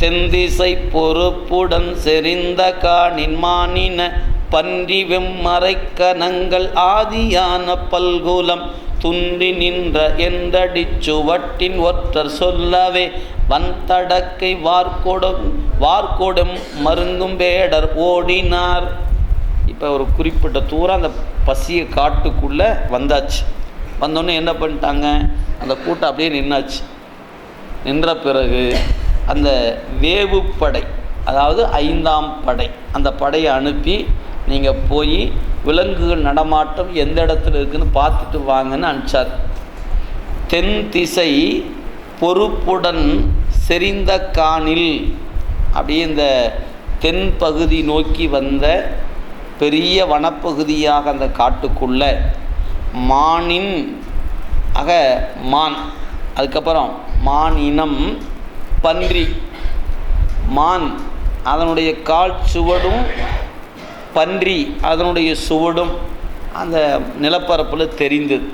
தெந்திசை பொறுப்புடன் செறிந்த காணின் மானின பன்றி வெம்மறைக்கணங்கள் ஆதியான பல்குலம் துன்றி நின்ற என்றடி சுவட்டின் ஒற்றர் சொல்லவே வந்தடக்கை வார்கொடும் வார்கொடும் மருங்கும் வேடர் ஓடினார். இப்போ ஒரு குறிப்பிட்ட தூரம் அந்த பசிய காட்டுக்குள்ளே வந்தாச்சு. வந்தோடனே என்ன பண்ணிட்டாங்க? அந்த கூட்டம் அப்படியே நின்னாச்சு. நின்ற பிறகு அந்த வேவுப்படை அதாவது ஐந்தாம் படை அந்த படையை அனுப்பி நீங்கள் போய் விலங்குகள் நடமாட்டம் எந்த இடத்துல இருக்குன்னு பார்த்துட்டு வாங்கன்னு அனுப்பிச்சார். தென் திசை பொறுப்புடன் செறிந்த காணில் அப்படியே இந்த தென் பகுதி நோக்கி வந்த பெரிய வனப்பகுதியாக அந்த காட்டுக்குள்ள மானின் ஆக மான் அதுக்கப்புறம் மான் இனம் பன்றி மான் அதனுடைய கால் சுவடும் பன்றி அதனுடைய சுவடும் அந்த நிலப்பரப்பில் தெரிந்தது.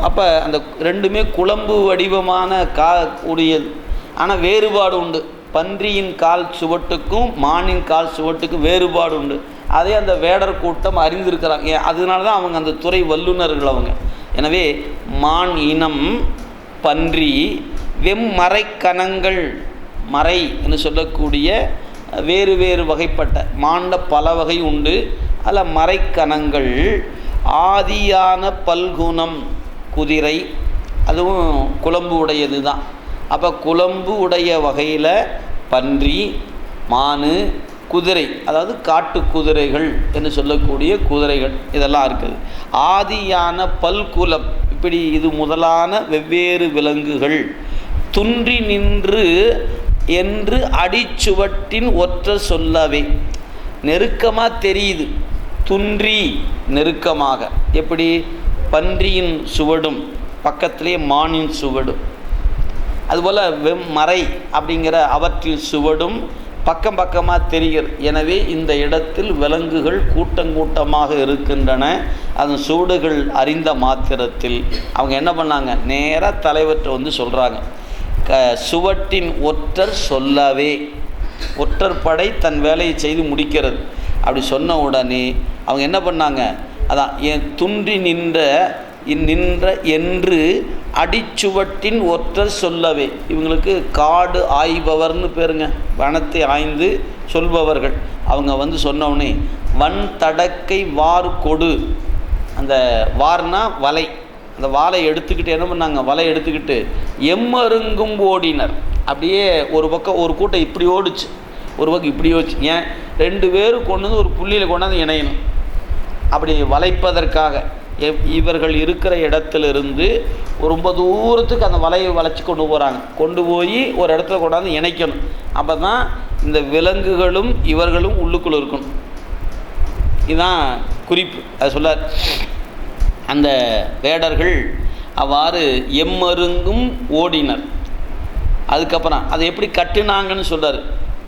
அப்போ அந்த ரெண்டுமே குழம்பு வடிவமான கா உடையது. ஆனால் வேறுபாடு உண்டு. பன்றியின் கால் சுவட்டுக்கும் மானின் கால் சுவட்டுக்கும் வேறுபாடு உண்டு. அதே அந்த வேடர் கூட்டம் அறிந்திருக்கிறாங்க. ஏன்? அதனால தான் அவங்க அந்த துறை வல்லுநர்கள் அவங்க. எனவே மான் இனம் பன்றி வெம்மறைக்கணங்கள் மறை என்று சொல்லக்கூடிய வேறு வேறு வகைப்பட்ட மாண்ட பல வகை உண்டு. அதில் மறைக்கணங்கள் ஆதியான பல்குணம் குதிரை அதுவும் குழம்பு உடையது தான். அப்போ குழம்பு உடைய வகையில் பன்றி மானு குதிரை அதாவது காட்டு குதிரைகள் என்று சொல்லக்கூடிய குதிரைகள் இதெல்லாம் இருக்குது. ஆதியான பல்குலம் இப்படி இது முதலான வெவ்வேறு விலங்குகள். துன்றி நின்று என்று அடிச்சுவட்டின் ஒற்ற சொல்லவே. நெருக்கமாக தெரியுது. துன்றி நெருக்கமாக. எப்படி? பன்றியின் சுவடும் பக்கத்திலே மானின் சுவடும். அதுபோல் வெம் மறை அப்படிங்கிற அவற்றில் சுவடும் பக்கம் பக்கமாக தெரிகிறது. எனவே இந்த இடத்தில் விலங்குகள் கூட்டங்கூட்டமாக இருக்கின்றன. அதன் சூடுகள் அறிந்த மாத்திரத்தில். அவங்க என்ன பண்ணாங்க? நேராக தலைவர்கிட்ட வந்து சொல்கிறாங்க க சுவட்டின் ஒற்றர் சொல்லவே. ஒற்றர் படை தன் வேலையை செய்து முடிக்கிறது. அப்படி சொன்ன உடனே அவங்க என்ன பண்ணாங்க? அதான் என் துன்றி நின்ற இன் நின்ற என்று அடிச்சுவட்டின் ஒற்றர் சொல்லவே. இவங்களுக்கு காடு ஆய்பவர்னு பேருங்க. வனத்தை ஆய்ந்து சொல்பவர்கள். அவங்க வந்து சொன்னவுடனே வன் தடக்கை வார் கொடு. அந்த வார்னா வலை. அந்த வாலை எடுத்துக்கிட்டு என்ன பண்ணாங்க? வலை எடுத்துக்கிட்டு எம்மருங்கும் ஓடினர். அப்படியே ஒரு பக்கம் ஒரு கூட்டம் இப்படி ஓடிச்சு. ஒரு பக்கம் இப்படி ஓடிச்சு. ஏன்? ரெண்டு பேரும் கொண்டு வந்து ஒரு புள்ளியில் கொண்டாந்து இணையணும். அப்படி வளைப்பதற்காக. எவ்- இவர்கள் இருக்கிற இடத்துலேருந்து ரொம்ப தூரத்துக்கு அந்த வலையை வளைச்சி கொண்டு போகிறாங்க கொண்டு போய் ஒரு இடத்துல கொண்டாந்து இணைக்கணும். அப்போ தான் இந்த விலங்குகளும் இவர்களும் உள்ளுக்குள்ள இருக்கணும். இதுதான் குறிப்பு. அது சொல்லார். அந்த வேடர்கள் அவ்வாறு எம்மருங்கும் ஓடினர். அதுக்கப்புறம் அதை எப்படி கட்டுனாங்கன்னு சொல்கிறார்